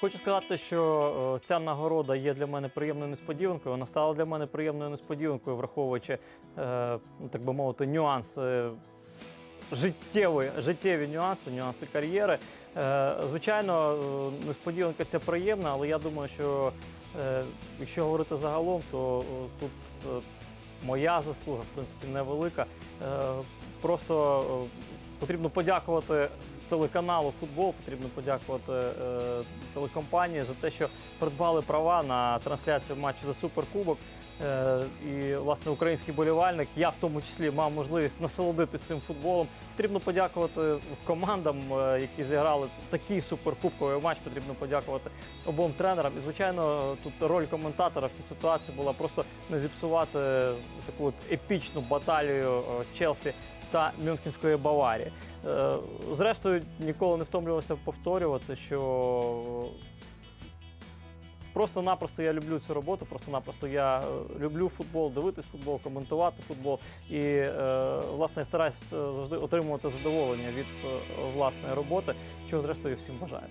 Хочу сказати, що е, ця нагорода є для мене приємною несподіванкою. Вона стала для мене приємною несподіванкою, враховуючи, е, ну, так би мовити, нюанси. Життєві, життєві нюанси, нюанси кар'єри. Е, звичайно, е, несподіванка ця приємна, але я думаю, що е, якщо говорити загалом, то е, тут е, моя заслуга, в принципі, невелика. Е, просто е, потрібно подякувати телеканалу футбол, потрібно подякувати е, телекомпанії за те, що придбали права на трансляцію матчу за суперкубок. Е, і власне український болівальник, я в тому числі мав можливість насолодитись цим футболом. Потрібно подякувати командам, е, які зіграли ц- такий суперкубковий матч. Потрібно подякувати обом тренерам. І звичайно, тут роль коментатора в цій ситуації була просто не зіпсувати таку от епічну баталію е, Челсі та Мюнхенської Баварії. Е, Зрештою, ніколи не втомлювався повторювати, що Просто-напросто я люблю цю роботу, просто-напросто я е, люблю футбол, дивитись футбол, коментувати футбол. І е, власне я стараюсь е, завжди отримувати задоволення від власної роботи, чого зрештою всім бажаю.